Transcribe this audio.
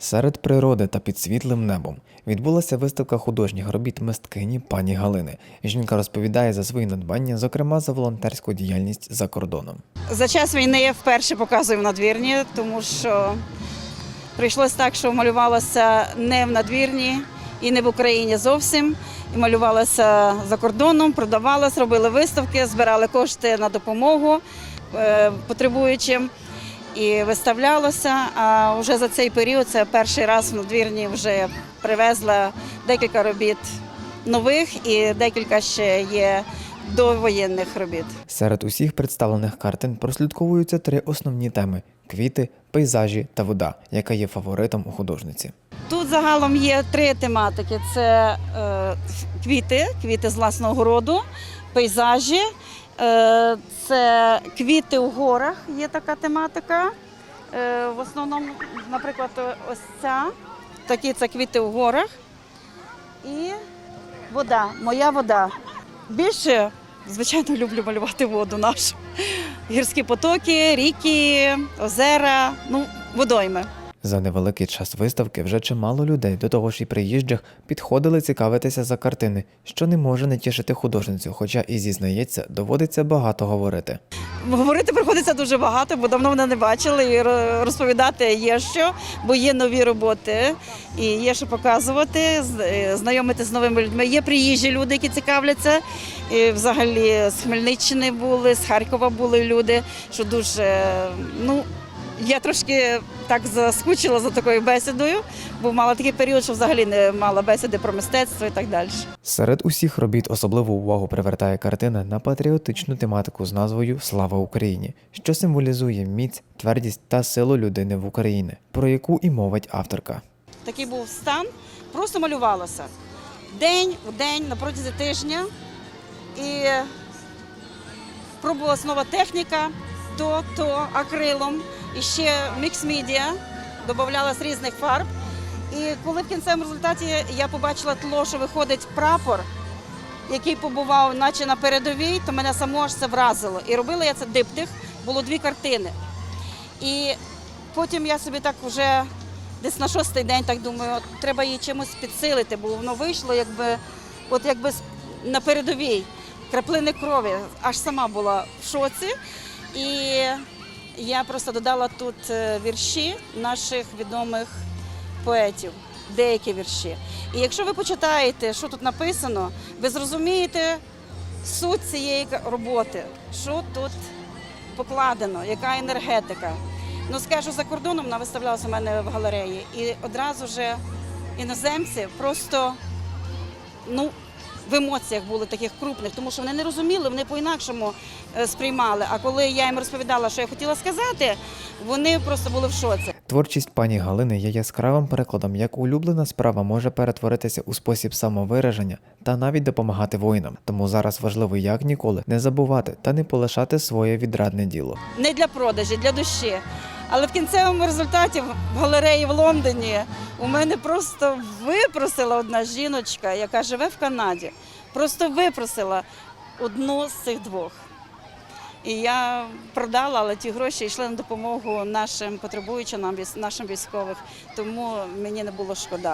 Серед природи та під світлим небом відбулася виставка художніх робіт мисткині пані Галини. Жінка розповідає за свої надбання, зокрема за волонтерську діяльність за кордоном. За час війни я вперше показую в надвірні, тому що прийшлося так, що малювалося не в надвірні і не в Україні зовсім. І малювалося за кордоном, продавалося, робили виставки, збирали кошти на допомогу е, потребуючим. І виставлялося. А вже за цей період це перший раз в надвірні вже привезла декілька робіт нових і декілька ще є довоєнних робіт. Серед усіх представлених картин прослідковуються три основні теми: квіти, пейзажі та вода, яка є фаворитом у художниці. Тут загалом є три тематики: це е, квіти, квіти з власного городу, пейзажі, е, це квіти у горах, є така тематика. Е, в основному, наприклад, ось ця, такі це квіти у горах. І вода, моя вода. Більше, звичайно, люблю малювати воду нашу. Гірські потоки, ріки, озера, ну, водойми. За невеликий час виставки вже чимало людей, до того ж і приїжджих, підходили цікавитися за картини, що не може не тішити художницю, хоча і зізнається, доводиться багато говорити. Говорити приходиться дуже багато, бо давно мене не бачили. І розповідати є що, бо є нові роботи і є що показувати, е, знайомити з новими людьми. Є приїжджі люди, які цікавляться. І взагалі з Хмельниччини були, з Харкова були люди, що дуже ну. Я трошки так заскучила за такою бесідою, бо мала такий період, що взагалі не мала бесіди про мистецтво і так далі. Серед усіх робіт особливу увагу привертає картина на патріотичну тематику з назвою Слава Україні, що символізує міць, твердість та силу людини в Україні, про яку і мовить авторка. такий був стан, просто малювалося. День в день на протязі тижня. І пробувалася нова техніка, то, то акрилом, і ще мікс-медіа, додавала з різних фарб. І коли в кінцевому результаті я побачила тло, що виходить прапор, який побував, наче на передовій, то мене само аж це вразило. І робила я це диптих, було дві картини. І потім я собі так вже десь на шостий день так думаю, от треба її чимось підсилити, бо воно вийшло якби, от якби на передовій краплини крові. Аж сама була в шоці. І я просто додала тут е, вірші наших відомих поетів, деякі вірші. І якщо ви почитаєте, що тут написано, ви зрозумієте суть цієї роботи, що тут покладено, яка енергетика. Ну, скажу, за кордоном вона виставлялася у мене в галереї, і одразу ж іноземці просто ну, в емоціях були таких крупних, тому що вони не розуміли, вони по-інакшому е, сприймали. А коли я їм розповідала, що я хотіла сказати, вони просто були в шоці. Творчість пані Галини є яскравим прикладом, як улюблена справа може перетворитися у спосіб самовираження та навіть допомагати воїнам. Тому зараз важливо як ніколи не забувати та не полишати своє відрадне діло. не для продажі, для душі. Але в кінцевому результаті в галереї в Лондоні у мене просто випросила одна жіночка, яка живе в Канаді. Просто випросила одну з цих двох. І я продала, але ті гроші йшли на допомогу нашим потребуючим, нашим військових, тому мені не було шкода.